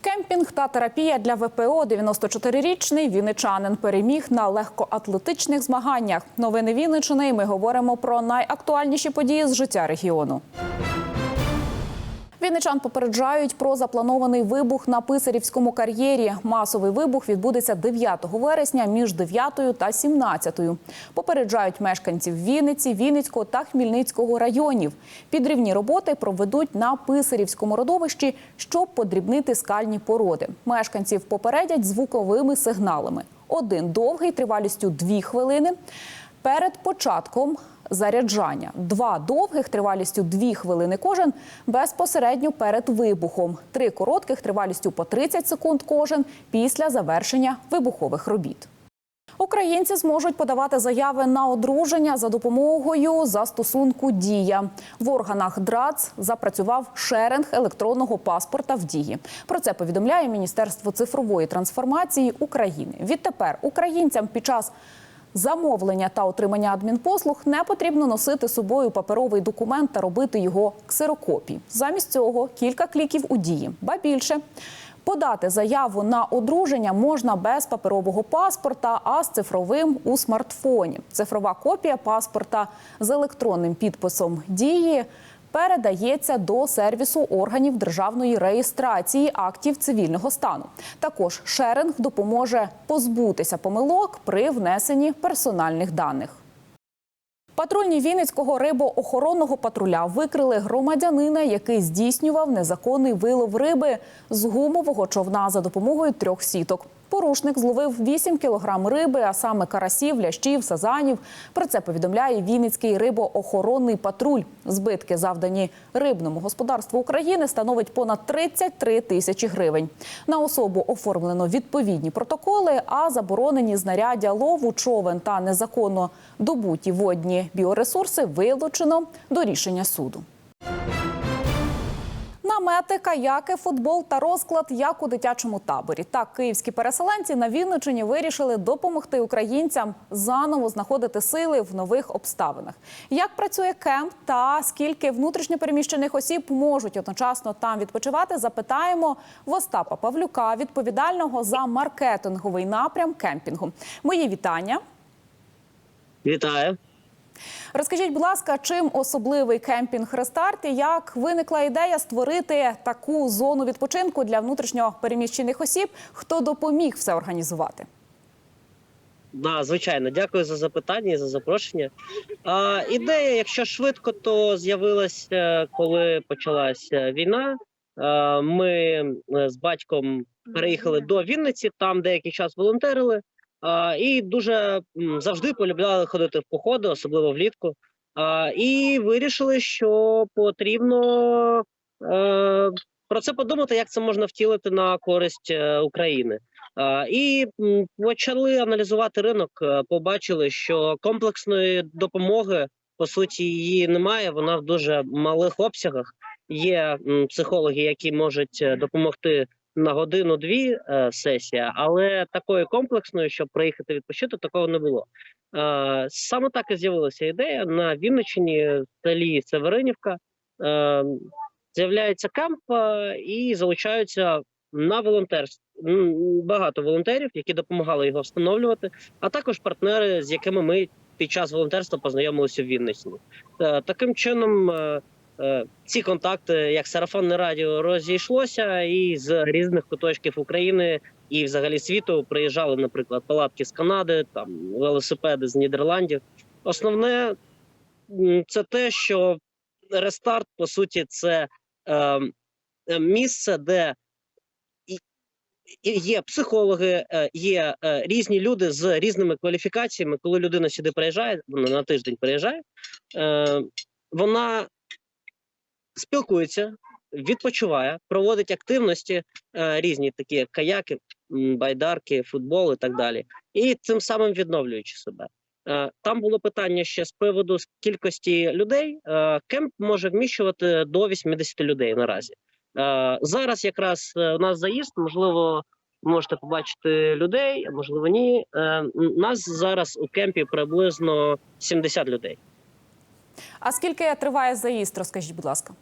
Кемпінг та терапія для ВПО 94-річний вінничанин переміг на легкоатлетичних змаганнях. Новини Вінничини. Ми говоримо про найактуальніші події з життя регіону. Вінничан попереджають про запланований вибух на Писарівському кар'єрі. Масовий вибух відбудеться 9 вересня між 9 та 17. Попереджають мешканців Вінниці, Вінницького та Хмільницького районів. Підрівні роботи проведуть на Писарівському родовищі, щоб подрібнити скальні породи. Мешканців попередять звуковими сигналами. Один довгий тривалістю 2 хвилини. Перед початком заряджання. Два довгих тривалістю 2 хвилини кожен безпосередньо перед вибухом. Три коротких тривалістю по 30 секунд кожен після завершення вибухових робіт. Українці зможуть подавати заяви на одруження за допомогою застосунку Дія в органах ДРАЦ запрацював шеринг електронного паспорта в дії. Про це повідомляє Міністерство цифрової трансформації України. Відтепер українцям під час замовлення та отримання адмінпослуг не потрібно носити з собою паперовий документ та робити його ксерокопії. Замість цього кілька кліків у дії, ба більше. Подати заяву на одруження можна без паперового паспорта, а з цифровим у смартфоні. Цифрова копія паспорта з електронним підписом дії передається до сервісу органів державної реєстрації актів цивільного стану. Також шеринг допоможе позбутися помилок при внесенні персональних даних. Патрульні Вінницького рибоохоронного патруля викрили громадянина, який здійснював незаконний вилов риби з гумового човна за допомогою трьох сіток. Порушник зловив 8 кілограм риби, а саме карасів, лящів, сазанів. Про це повідомляє Вінницький рибоохоронний патруль. Збитки, завдані рибному господарству України, становить понад 33 тисячі гривень. На особу оформлено відповідні протоколи, а заборонені знаряддя лову, човен та незаконно добуті водні біоресурси вилучено до рішення суду. Намети, каяки, футбол та розклад як у дитячому таборі. Так, київські переселенці на Вінниччині вирішили допомогти українцям заново знаходити сили в нових обставинах. Як працює кемп та скільки внутрішньопереміщених осіб можуть одночасно там відпочивати, запитаємо в Остапа Павлюка, відповідального за маркетинговий напрям кемпінгу. Мої вітання. Вітаю. Розкажіть, будь ласка, чим особливий кемпінг Рестарт і як виникла ідея створити таку зону відпочинку для внутрішньо переміщених осіб? Хто допоміг все організувати? Да, звичайно, дякую за запитання і за запрошення. А, ідея, якщо швидко, то з'явилася, коли почалася війна. Ми е, з батьком переїхали до Вінниці, там деякий час волонтерили. І дуже завжди полюбляли ходити в походи, особливо влітку. І вирішили, що потрібно е, про це подумати, як це можна втілити на користь е, України. І почали аналізувати ринок. е, Побачили, що комплексної допомоги по суті її немає. Вона в дуже малих обсягах. Є психологи, які можуть допомогти на годину-дві е, сесія, але такої комплексної, щоб приїхати відпочити, такого не було. Е, Саме так і з'явилася ідея на Вінниччині, в селі Северинівка. Е, З'являється кемп е, і залучаються на волонтерство багато волонтерів, які допомагали його встановлювати, а також партнери, з якими ми під час волонтерства познайомилися в Вінниці. Е, Таким чином, е, ці контакти, як сарафанне радіо, розійшлося, і з різних куточків України і взагалі світу приїжджали, наприклад, палатки з Канади, там велосипеди з Нідерландів. Основне це те, що рестарт, по суті, це е, е, місце, де є психологи, е, є е, різні люди з різними кваліфікаціями. Коли людина сюди приїжджає, вона на тиждень приїжджає, е, вона спілкується, відпочиває, проводить активності е, різні, такі як каяки, байдарки, футбол і так далі, і цим самим відновлюючи себе. Е, Там було питання ще з приводу кількості людей. Е, Кемп може вміщувати до 80 людей наразі. Зараз якраз у нас заїзд, можливо, можете побачити людей, можливо, ні. Нас зараз у кемпі приблизно 70 людей. А скільки триває заїзд? Розкажіть, будь ласка.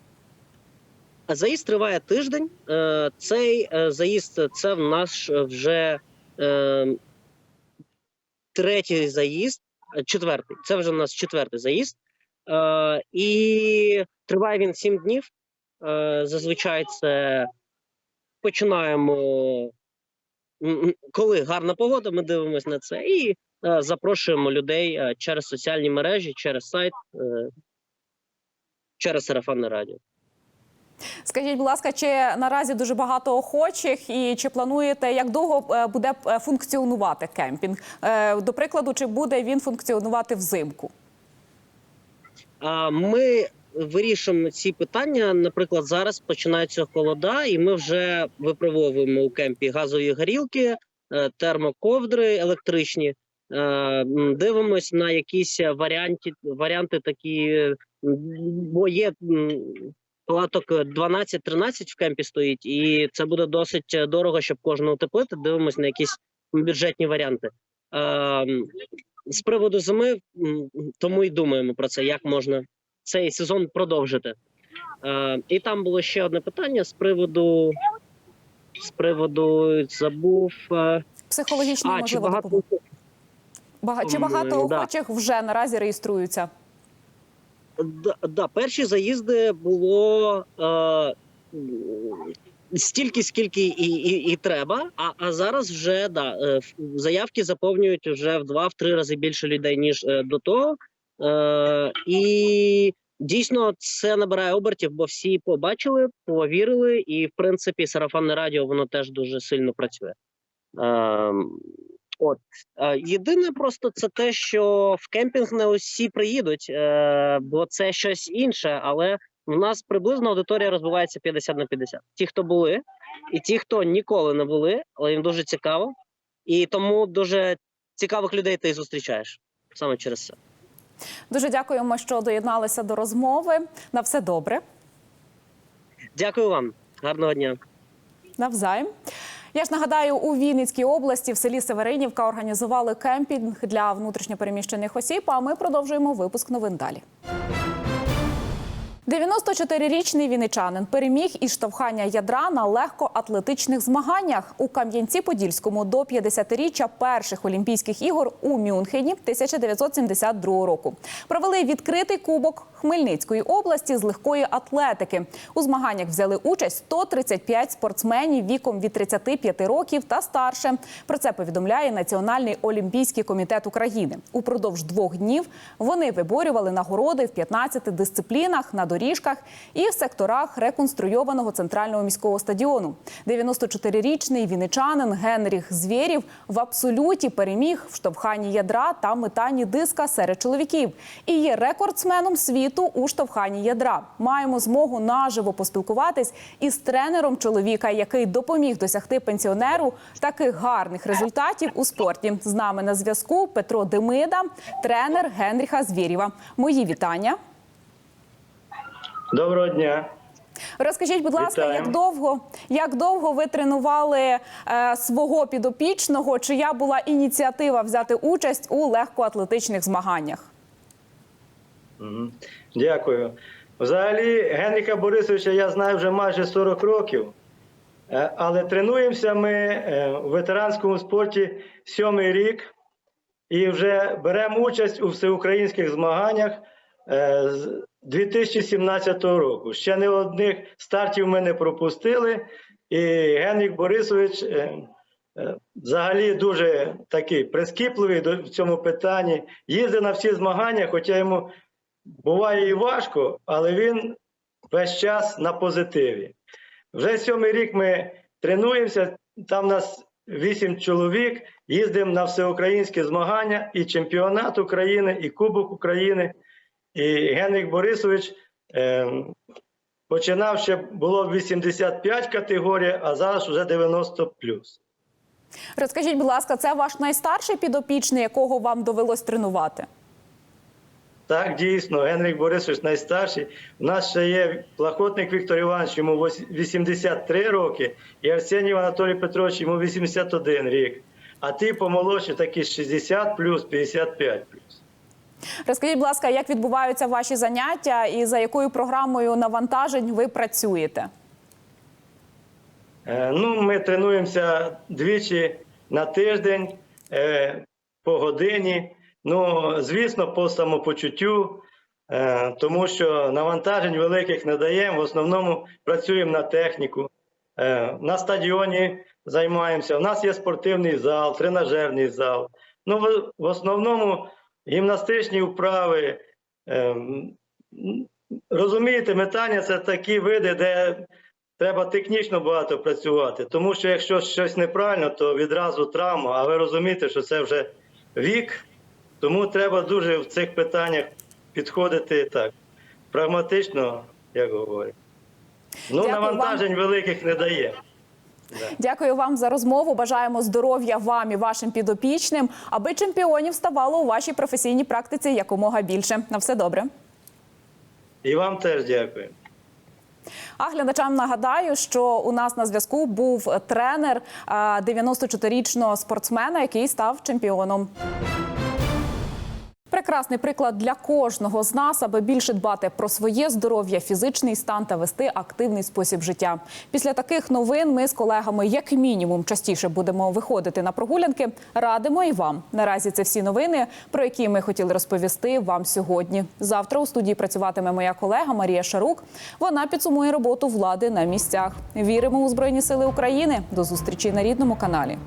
Заїзд триває тиждень. Е, Цей е, заїзд це в нас вже е, третій заїзд, четвертий. Це вже у нас четвертий заїзд. І триває він сім днів. Зазвичай це починаємо, коли гарна погода, ми дивимося на це і запрошуємо людей через соціальні мережі, через сайт, через сарафанне радіо. Скажіть, будь ласка, чи наразі дуже багато охочих, і чи плануєте, як довго е, буде е, функціонувати кемпінг? Е, До прикладу, чи буде він функціонувати взимку? Ми вирішуємо ці питання. Наприклад, зараз починаються холода, і ми вже випробовуємо у кемпі газові горілки, термоковдри електричні. Дивимось на якісь варіанти, варіанти такі, бо є палаток 12-13 в кемпі стоїть, і це буде досить дорого, щоб кожного утеплити. Дивимось на якісь бюджетні варіанти. Е, з приводу зими, тому і думаємо про це, як можна цей сезон продовжити. Е, і там було ще одне питання з приводу. З приводу забув. е, Психологічно а, чи можливо багато? Бага- Чи багато М, да. охочих вже наразі реєструються? Да, перші заїзди було е, стільки, скільки і, і, і треба. А, а зараз вже да, е, заявки заповнюють вже в два-три рази більше людей, ніж е, до того. Е, і дійсно це набирає обертів, бо всі побачили, повірили, і в принципі сарафанне радіо воно теж дуже сильно працює. Е, От Е, єдине, просто це те, що в кемпінг не усі приїдуть, е, бо це щось інше. Але в нас приблизно аудиторія розбивається 50 на 50. Ті, хто були, і ті, хто ніколи не були, але їм дуже цікаво. І тому дуже цікавих людей ти зустрічаєш саме через це. Дуже дякуємо, що доєдналися до розмови. На все добре. Дякую вам, гарного дня. Навзаєм. Я ж нагадаю, у Вінницькій області в селі Северинівка організували кемпінг для внутрішньопереміщених осіб. А ми продовжуємо випуск новин далі. 94-річний вінничанин переміг із штовхання ядра на легкоатлетичних змаганнях у Кам'янці-Подільському до 50-річчя перших Олімпійських ігор у Мюнхені 1972 року. Провели відкритий кубок Хмельницької області з легкої атлетики. У змаганнях взяли участь 135 спортсменів віком від 35 років та старше. Про це повідомляє Національний олімпійський комітет України. Упродовж двох днів вони виборювали нагороди в 15 дисциплінах на доріжках і в секторах реконструйованого центрального міського стадіону. 94-річний вінничанин Генріх Звєрів в абсолюті переміг в штовханні ядра та метанні диска серед чоловіків і є рекордсменом світу у штовханні ядра. Маємо змогу наживо поспілкуватись із тренером чоловіка, який допоміг досягти пенсіонеру таких гарних результатів у спорті. З нами на зв'язку Петро Демида, тренер Генріха Звєрєва. Мої вітання. Доброго дня. Розкажіть, будь ласка, як довго, як довго ви тренували е, свого підопічного? Чия була ініціатива взяти участь у легкоатлетичних змаганнях? Дякую. Взагалі, Генріка Борисовича я знаю вже майже 40 років, Е, але тренуємося ми е, в ветеранському спорті сьомий рік і вже беремо участь у всеукраїнських змаганнях е, з 2017 року. Ще не одних стартів ми не пропустили, і Генрік Борисович взагалі дуже такий прискіпливий в цьому питанні. Їздить на всі змагання, хоча йому буває і важко, але він весь час на позитиві. Вже сьомий рік ми тренуємося. Там нас вісім чоловік. Їздимо на всеукраїнські змагання, і чемпіонат України, і Кубок України. І Генрік Борисович е, починав ще було 85 категорія, а зараз вже 90 Розкажіть, будь ласка, це ваш найстарший підопічний, якого вам довелось тренувати? Так, дійсно, Генрик Борисович найстарший. У нас ще є Плахотник Віктор Іванович, йому вось- 83 роки, і Арсеній Анатолій Петрович, йому 81 рік. А ти помолодші такі 60 плюс, 55 плюс. Розкажіть, будь ласка, як відбуваються ваші заняття і за якою програмою навантажень ви працюєте? Е, Ну, ми тренуємося двічі на тиждень е, по годині. Ну, звісно, по самопочуттю, е, тому що навантажень великих не даємо. В основному працюємо на техніку. Е, На стадіоні займаємося. У нас є спортивний зал, тренажерний зал. Ну, в, основному гімнастичні вправи. Е, Розумієте, метання це такі види, де треба технічно багато працювати, тому що якщо щось неправильно, то відразу травма. А ви розумієте, що це вже вік, тому треба дуже в цих питаннях підходити так прагматично, як говорять. Ну, Дякую навантажень великих не дає. Да. Дякую вам за розмову. Бажаємо здоров'я вам і вашим підопічним, аби чемпіонів ставало у вашій професійній практиці якомога більше. На все добре. І вам теж дякую. А глядачам нагадаю, що у нас на зв'язку був тренер е, 94-річного спортсмена, який став чемпіоном. Прекрасний приклад для кожного з нас, аби більше дбати про своє здоров'я, фізичний стан та вести активний спосіб життя. Після таких новин ми з колегами, як мінімум, частіше будемо виходити на прогулянки. Радимо і вам. Наразі це всі новини, про які ми хотіли розповісти вам сьогодні. Завтра у студії працюватиме моя колега Марія Шарук. Вона підсумує роботу влади на місцях. Віримо у Збройні Сили України. До зустрічі на рідному каналі.